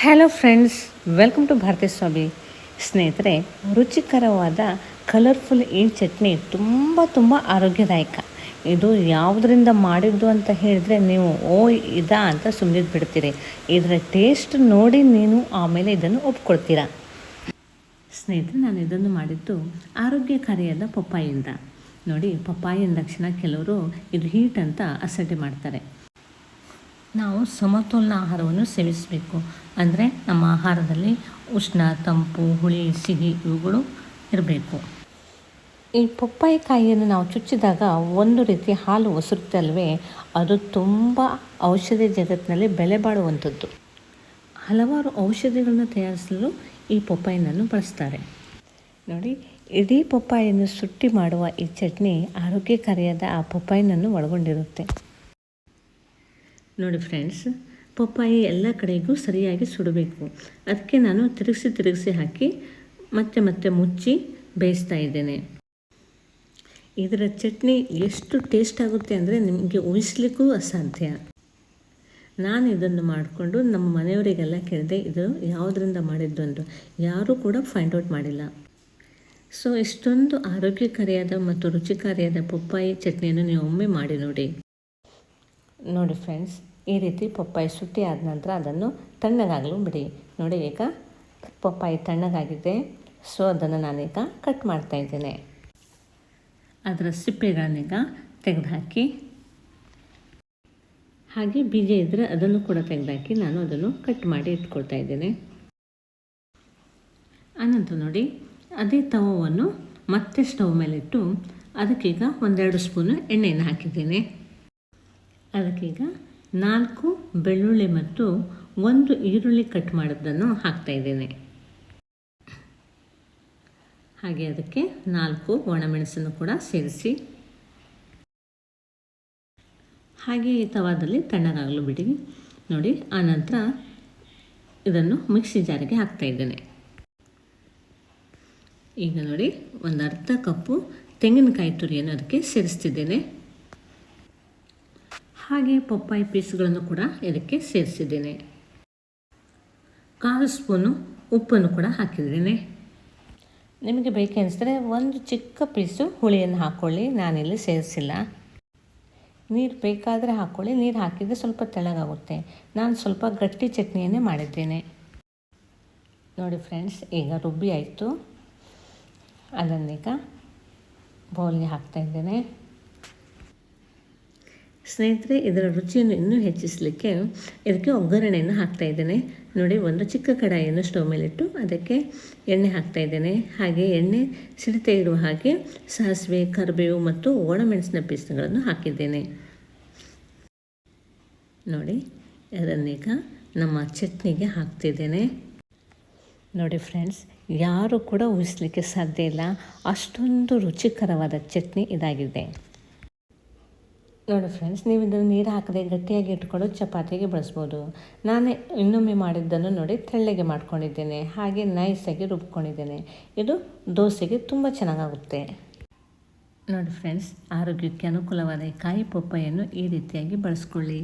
Hello friends welcome to ಭಾರತೀಯ ಸ್ವಾಮಿ ಸ್ನೇಹಿತರೆ ರುಚಿಕರವಾದ ಕಲರ್ಫುಲ್ ಈ ಚಟ್ನಿ ತುಂಬ ತುಂಬ ಆರೋಗ್ಯದಾಯಕ ಇದು ಯಾವುದರಿಂದ ಮಾಡಿದ್ದು ಅಂತ ಹೇಳಿದ್ರೆ ನೀವು ಓ, ಇದಾ ಅಂತ ಸುಮ್ಮನೆ ಬಿಡ್ತೀರಿ ಇದರ ಟೇಸ್ಟ್ ನೋಡಿ ನೀನು ಆಮೇಲೆ ಇದನ್ನು ಒಪ್ಕೊಳ್ತೀರಾ ಸ್ನೇಹಿತರೆ ನಾನು ಇದನ್ನು ಮಾಡಿದ್ದು ಆರೋಗ್ಯಕಾರಿಯಾದ ಪಪ್ಪಾಯಿಂದ ನೋಡಿ ಪಪ್ಪಾಯಿ ಅಂದ ತಕ್ಷಣ ಕೆಲವರು ಇದು ಹೀಟ್ ಅಂತ ಅಸಡ್ಡೆ ಮಾಡ್ತಾರೆ ನಾವು ಸಮತೋಲನ ಆಹಾರವನ್ನು ಸೇವಿಸಬೇಕು. ಅಂದರೆ ನಮ್ಮ ಆಹಾರದಲ್ಲಿ ಉಷ್ಣ, ತಂಪು, ಹುಳಿ, ಸಿಹಿ ಇವುಗಳು ಇರಬೇಕು. ಈ ಪಪ್ಪಾಯಿ ಕಾಯಿಯನ್ನು ನಾವು ಚುಚ್ಚಿದಾಗ ಒಂದು ರೀತಿ ಹಾಲು ಒಸರುತ್ತಲ್ವೇ ಅದು ತುಂಬ ಔಷಧಿ ಜಗತ್ತಿನಲ್ಲಿ ಬೆಲೆ ಬಾಳುವಂಥದ್ದು. ಹಲವಾರು ಔಷಧಿಗಳನ್ನು ತಯಾರಿಸಲು ಈ ಪಪ್ಪಾಯಿನನ್ನು ಬಳಸ್ತಾರೆ. ನೋಡಿ, ಇಡೀ ಪಪ್ಪಾಯಿಯನ್ನು ಸುಟ್ಟಿ ಮಾಡುವ ಈ ಚಟ್ನಿ ಆರೋಗ್ಯಕಾರಿಯಾದ ಆ ಪಪ್ಪಾಯಿನನ್ನು ಒಳಗೊಂಡಿರುತ್ತೆ. ನೋಡಿ ಫ್ರೆಂಡ್ಸ್ ಪಪ್ಪಾಯಿ ಎಲ್ಲ ಕಡೆಗೂ ಸರಿಯಾಗಿ ಸುಡಬೇಕು. ಅದಕ್ಕೆ ನಾನು ತಿರುಗಿಸಿ ತಿರುಗಿಸಿ ಹಾಕಿ ಮತ್ತೆ ಮತ್ತೆ ಮುಚ್ಚಿ ಬೇಯಿಸ್ತಾ ಇದ್ದೇನೆ. ಇದರ ಚಟ್ನಿ ಎಷ್ಟು ಟೇಸ್ಟ್ ಆಗುತ್ತೆ ಅಂದರೆ ನಿಮಗೆ ಊಹಿಸ್ಲಿಕ್ಕೂ ಅಸಾಧ್ಯ. ನಾನು ಇದನ್ನು ಮಾಡಿಕೊಂಡು ನಮ್ಮ ಮನೆಯವರಿಗೆಲ್ಲ ಕೇಳಿದೆ, ಇದು ಯಾವುದರಿಂದ ಮಾಡಿದ್ದು ಅಂದರು. ಯಾರೂ ಕೂಡ ಫೈಂಡ್ ಔಟ್ ಮಾಡಿಲ್ಲ. ಸೊ ಇಷ್ಟೊಂದು ಆರೋಗ್ಯಕಾರಿಯಾದ ಮತ್ತು ರುಚಿಕಾರಿಯಾದ ಪಪ್ಪಾಯಿ ಚಟ್ನಿಯನ್ನು ನೀವು ಒಮ್ಮೆ ಮಾಡಿ ನೋಡಿ. ನೋಡಿ ಫ್ರೆಂಡ್ಸ್ ಈ ರೀತಿ ಪಪ್ಪಾಯಿ ಸುಟ್ಟಿ ಆದ ನಂತರ ಅದನ್ನು ತಣ್ಣಗಾಗಲು ಬಿಡಿ. ನೋಡಿ ಈಗ ಪಪ್ಪಾಯಿ ತಣ್ಣಗಾಗಿದೆ. ಸೊ, ಅದನ್ನು ನಾನೀಗ ಕಟ್ ಮಾಡ್ತಾ ಇದ್ದೇನೆ. ಅದರ ಸಿಪ್ಪೆಗಳನ್ನೀಗ ತೆಗೆದುಹಾಕಿ, ಹಾಗೆ ಬೀಜ ಇದ್ದರೆ ಅದನ್ನು ಕೂಡ ತೆಗೆದುಹಾಕಿ ನಾನು ಅದನ್ನು ಕಟ್ ಮಾಡಿ ಇಟ್ಕೊಳ್ತಾ ಇದ್ದೇನೆ. ಆನಂತರ ನೋಡಿ, ಅದೇ ತವವನ್ನು ಮತ್ತೆ ಸ್ಟವ್ ಮೇಲಿಟ್ಟು ಅದಕ್ಕೀಗ ಒಂದೆರಡು ಸ್ಪೂನು ಎಣ್ಣೆಯನ್ನು ಹಾಕಿದ್ದೇನೆ. ಅದಕ್ಕೀಗ ನಾಲ್ಕು ಬೆಳ್ಳುಳ್ಳಿ ಮತ್ತು ಒಂದು ಈರುಳ್ಳಿ ಕಟ್ ಮಾಡಿದ್ದನ್ನು ಹಾಕ್ತಾ ಇದ್ದೇನೆ. ಹಾಗೆ ಅದಕ್ಕೆ ನಾಲ್ಕು ಒಣಮೆಣಸನ್ನು ಕೂಡ ಸೇರಿಸಿ. ಹಾಗೆ ಈ ತವಾದಲ್ಲಿ ತಣ್ಣಗಾಗಲು ಬಿಡಿ. ನೋಡಿ ಆನಂತರ ಇದನ್ನು ಮಿಕ್ಸಿ ಜಾರಿಗೆ ಹಾಕ್ತಾ ಇದ್ದೇನೆ. ಈಗ ನೋಡಿ, ಒಂದು ಅರ್ಧ ಕಪ್ಪು ತೆಂಗಿನಕಾಯಿ ತುರಿಯನ್ನು ಅದಕ್ಕೆ ಸೇರಿಸ್ತಿದ್ದೇನೆ. ಹಾಗೆ ಪಪ್ಪಾಯಿ ಪೀಸ್ಗಳನ್ನು ಕೂಡ ಇದಕ್ಕೆ ಸೇರಿಸಿದ್ದೇನೆ. ಕಾಲು ಸ್ಪೂನು ಉಪ್ಪನ್ನು ಕೂಡ ಹಾಕಿದ್ದೇನೆ. ನಿಮಗೆ ಬೇಕೆನಿಸಿದ್ರೆ ಒಂದು ಚಿಕ್ಕ ಪೀಸು ಹುಳಿಯನ್ನು ಹಾಕ್ಕೊಳ್ಳಿ ನಾನಿಲ್ಲಿ ಸೇರಿಸಿಲ್ಲ. ನೀರು ಬೇಕಾದರೆ ಹಾಕ್ಕೊಳ್ಳಿ ನೀರು ಹಾಕಿದರೆ ಸ್ವಲ್ಪ ತೆಳಗಾಗುತ್ತೆ. ನಾನು ಸ್ವಲ್ಪ ಗಟ್ಟಿ ಚಟ್ನಿಯನ್ನೇ ಮಾಡಿದ್ದೇನೆ. ನೋಡಿ ಫ್ರೆಂಡ್ಸ್, ಈಗ ರುಬ್ಬಿ ಆಯಿತು. ಅದನ್ನೀಗ ಬೌಲ್ಗೆ ಹಾಕ್ತಾಯಿದ್ದೇನೆ ಸ್ನೇಹಿತರೆ, ಇದರ ರುಚಿಯನ್ನು ಇನ್ನೂ ಹೆಚ್ಚಿಸಲಿಕ್ಕೆ ಇದಕ್ಕೆ ಒಗ್ಗರಣೆಯನ್ನು ಹಾಕ್ತಾ ಇದ್ದೇನೆ. ನೋಡಿ, ಒಂದು ಚಿಕ್ಕ ಕಡಾಯಿಯನ್ನು ಸ್ಟವ್ ಮೇಲಿಟ್ಟು ಅದಕ್ಕೆ ಎಣ್ಣೆ ಹಾಕ್ತಾ ಇದ್ದೇನೆ. ಹಾಗೆ ಎಣ್ಣೆ ಸಿಡಿತೆ ಇರುವ ಹಾಗೆ ಸಾಸಿವೆ, ಕರಿಬೇವು ಮತ್ತು ಒಣಮೆಣಸಿನ ಪೀಸ್ಗಳನ್ನು ಹಾಕಿದ್ದೇನೆ. ನೋಡಿ ಅದನ್ನೀಗ ನಮ್ಮ ಚಟ್ನಿಗೆ ಹಾಕ್ತಿದ್ದೇನೆ. ನೋಡಿ ಫ್ರೆಂಡ್ಸ್, ಯಾರು ಕೂಡ ಊಹಿಸ್ಲಿಕ್ಕೆ ಸಾಧ್ಯ ಇಲ್ಲ. ಅಷ್ಟೊಂದು ರುಚಿಕರವಾದ ಚಟ್ನಿ ಇದಾಗಿದೆ. ನೋಡಿ ಫ್ರೆಂಡ್ಸ್ ನೀವು ಇದನ್ನು ನೀರು ಹಾಕದೆ ಗಟ್ಟಿಯಾಗಿ ಇಟ್ಕೊಂಡು ಚಪಾತಿಗೆ ಬಳಸ್ಬೋದು. ನಾನೇ ಇನ್ನೊಮ್ಮೆ ಮಾಡಿದ್ದನ್ನು ನೋಡಿ ತೆಳ್ಳಗೆ ಮಾಡ್ಕೊಂಡಿದ್ದೇನೆ, ಹಾಗೆ ನೈಸಾಗಿ ರುಬ್ಕೊಂಡಿದ್ದೇನೆ. ಇದು ದೋಸೆಗೆ ತುಂಬ ಚೆನ್ನಾಗಾಗುತ್ತೆ. ನೋಡಿ ಫ್ರೆಂಡ್ಸ್ ಆರೋಗ್ಯಕ್ಕೆ ಅನುಕೂಲವಾದ ಕಾಯಿ ಪಪ್ಪಾಯನ್ನು ಈ ರೀತಿಯಾಗಿ ಬಳಸ್ಕೊಳ್ಳಿ.